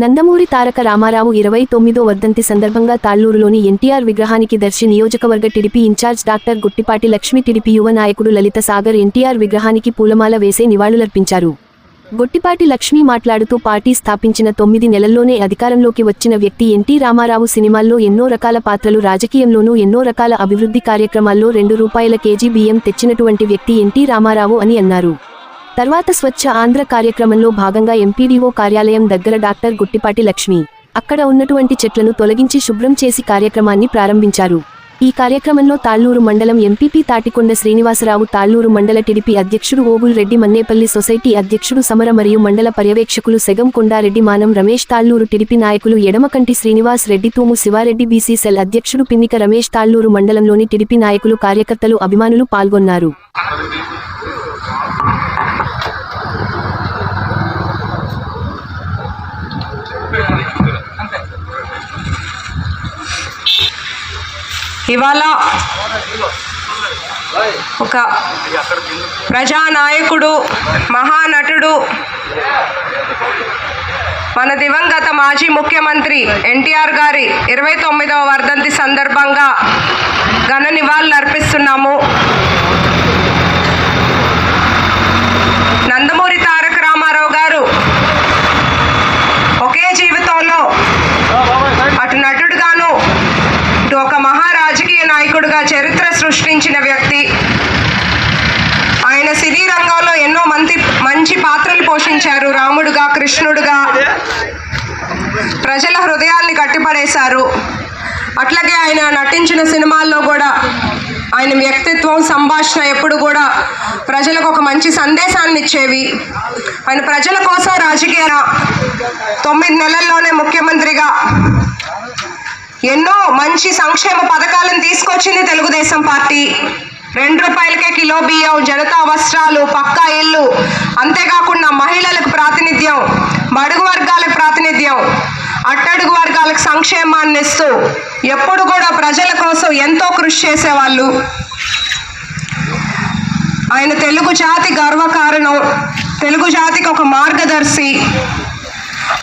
నందమూరి తారక రామారావు ఇరవై తొమ్మిదో వర్ధంతి సందర్భంగా తాళ్ళూరులోని ఎన్టీఆర్ విగ్రహానికి దర్శి నియోజకవర్గ TDP incharge doctor Guttipati Lakshmi TDP యువ నాయకుడు లలిత సాగర్ ఎన్టీఆర్ విగ్రహానికి పూలమాల వేసే నివాళులర్పించారు. గొట్టిపాటి లక్ష్మి మాట్లాడుతూ పార్టీ స్థాపించిన తొమ్మిది నెలల్లోనే అధికారంలోకి వచ్చిన వ్యక్తి ఎన్టీ రామారావు సినిమాల్లో ఎన్నో రకాల పాత్రలు రాజకీయంలోనూ ఎన్నో రకాల అభివృద్ధి కార్యక్రమాల్లో రెండు రూపాయల కేజీ బియ్యం తెచ్చినటువంటి వ్యక్తి ఎన్టీ రామారావు అని అన్నారు. తర్వాత స్వచ్ఛ ఆంధ్ర కార్యక్రమంలో భాగంగా ఎంపీడీఓ కార్యాలయం దగ్గర డాక్టర్ గుట్టిపాటి లక్ష్మి అక్కడ ఉన్నటువంటి చెట్లను తొలగించి శుభ్రం చేసి కార్యక్రమాన్ని ప్రారంభించారు. ఈ కార్యక్రమంలో తాళ్ళూరు మండలం ఎంపీపీ తాటికొండ శ్రీనివాసరావు తాళ్ళూరు మండల టిడిపి అధ్యక్షుడు ఓబుల్ రెడ్డి మన్నేపల్లి సొసైటీ అధ్యక్షుడు సమర మరియు మండల పర్యవేక్షకులు సెగం కొండారెడ్డి మానం రమేష్ తాళ్ళూరు టిడిపి నాయకులు ఎడమకంటి శ్రీనివాస్ రెడ్డి తూము శివారెడ్డి బీసీసెల్ అధ్యక్షుడు పిన్నిక రమేష్ తాళ్ళూరు మండలంలోని టిడిపి నాయకులు కార్యకర్తలు అభిమానులు పాల్గొన్నారు. ఇవాళ ఒక ప్రజానాయకుడు మహానటుడు మన దివంగత మాజీ ముఖ్యమంత్రి ఎన్టీఆర్ గారి ఇరవై తొమ్మిదవ వర్ధంతి సందర్భంగా ఘన నివాళులు అర్పిస్తున్నాము నందమూరి తారక రామారావు గారు ఒకే జీవితంలో అటు నటుడుగాను ఇటు ఒక మహా రాజకీయ చరిత్ర సృష్టించిన వ్యక్తి. ఆయన సినీ రంగంలో ఎన్నో మంచి మంచి పాత్రలు పోషించారు. రాముడుగా కృష్ణుడుగా ప్రజల హృదయాల్ని కట్టిపడేశారు. అట్లాగే ఆయన నటించిన సినిమాల్లో కూడా ఆయన వ్యక్తిత్వం సంభాషణ ఎప్పుడు కూడా ప్రజలకు ఒక మంచి సందేశాన్ని ఇచ్చేవి. ఆయన ప్రజల కోసం రాజకీయ తొమ్మిది నెలల్లోనే ముఖ్యమంత్రిగా ఎన్నో మంచి సంక్షేమ పథకాలను తీసుకొచ్చింది తెలుగుదేశం పార్టీ. రెండు రూపాయలకే కిలో బియ్యం జనతా వస్త్రాలు పక్కా ఇల్లు అంతేకాకుండా మహిళలకు ప్రాతినిధ్యం బడుగు వర్గాలకు ప్రాతినిధ్యం అట్టడుగు వర్గాలకు సంక్షేమాన్ని ఇస్తూ ఎప్పుడు కూడా ప్రజల కోసం ఎంతో కృషి చేసేవాళ్ళు. ఆయన తెలుగు జాతి గర్వకారణం తెలుగు జాతికి ఒక మార్గదర్శి.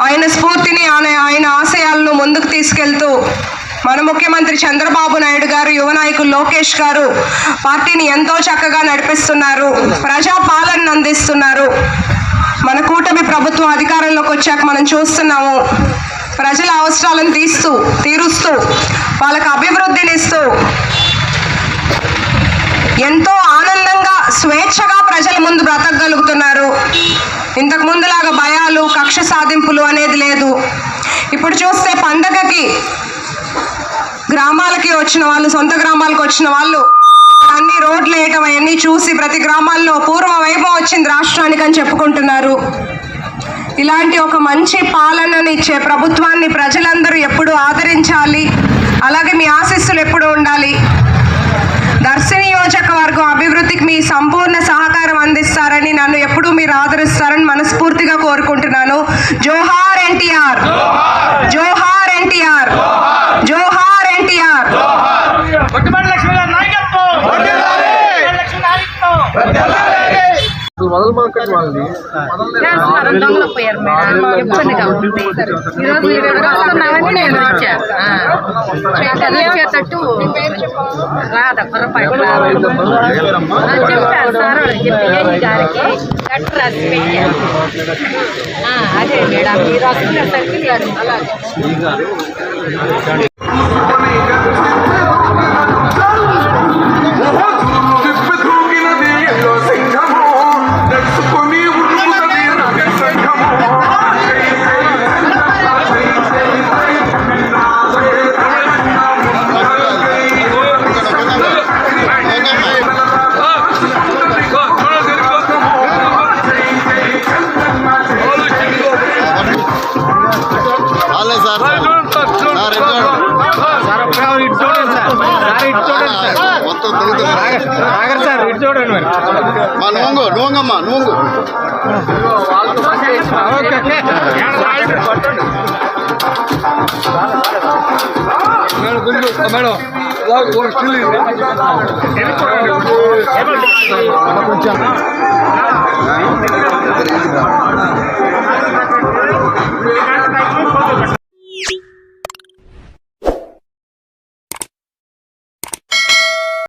ఆయన స్ఫూర్తిని ఆయన ఆయన ఆశయాలను ముందుకు తీసుకెళ్తూ మన ముఖ్యమంత్రి చంద్రబాబు నాయుడు గారు యువ నాయకులు లోకేష్ గారు పార్టీని ఎంతో చక్కగా నడిపిస్తున్నారు ప్రజా అందిస్తున్నారు. మన కూటమి ప్రభుత్వం అధికారంలోకి వచ్చాక మనం చూస్తున్నాము ప్రజల అవసరాలను తీస్తూ తీరుస్తూ వాళ్ళకు అభివృద్ధిని ఇస్తూ ఎంతో ఆనందంగా స్వేచ్ఛగా ప్రజల ముందు బ్రతకగలుగుతున్నారు. ఇంతకు ముందులాగా భయాలు కక్ష సాధింపులు అనేది లేదు. ఇప్పుడు చూస్తే పండగకి గ్రామాలకి వచ్చిన వాళ్ళు సొంత గ్రామాలకు వచ్చిన వాళ్ళు అన్ని రోడ్లు వేయటం అవన్నీ చూసి ప్రతి గ్రామాల్లో పూర్వ వైభవం వచ్చింది రాష్ట్రానికి అని చెప్పుకుంటున్నారు. ఇలాంటి ఒక మంచి పాలనని ఇచ్చే ప్రభుత్వాన్ని ప్రజలందరూ ఎప్పుడు ఆదరించాలి. అలాగే మీ ఆశీస్సులు ఎప్పుడు ఉండాలి. దర్శి నియోజకవర్గం అభివృద్ధికి మీ సంపూర్ణ సహకారం అందిస్తారని నన్ను ఎప్పుడూ మీరు ఆదరిస్తారని కోరుకుంటున్నాను జోహార్ ఎన్టీఆర్ జోహార్ ఎన్టీఆర్ జోహార్ ఎన్టీఆర్ కొట్టుబడి లక్ష్మి గారి నాయకత్వం కొట్టుబడి లక్ష్మి నాయకత్వం మొదలు మార్కెట్ వాళ్ళది దొంగలు పోయారు మేడం. ఇబ్బందిగా ఉంది ఈరోజు మీరు ఎవరు వస్తున్నామని నేను వచ్చా. ఆ. మీకు వచ్చేటట్టు రాదా పొరపాటు రాదా. ఆ, చెప్పారు సార్ వాళ్ళు చెప్పి ఏఈ గారికి లెటర్ రాసి పెట్టారు ఆ, అదే మేడం మీరు వస్తున్నసరికి నేను అలాగే మొత్తం తిరుగుతున్నారు మా నువ్వు నువ్వుంగమ్మా నువ్వు మేడం కొంచెం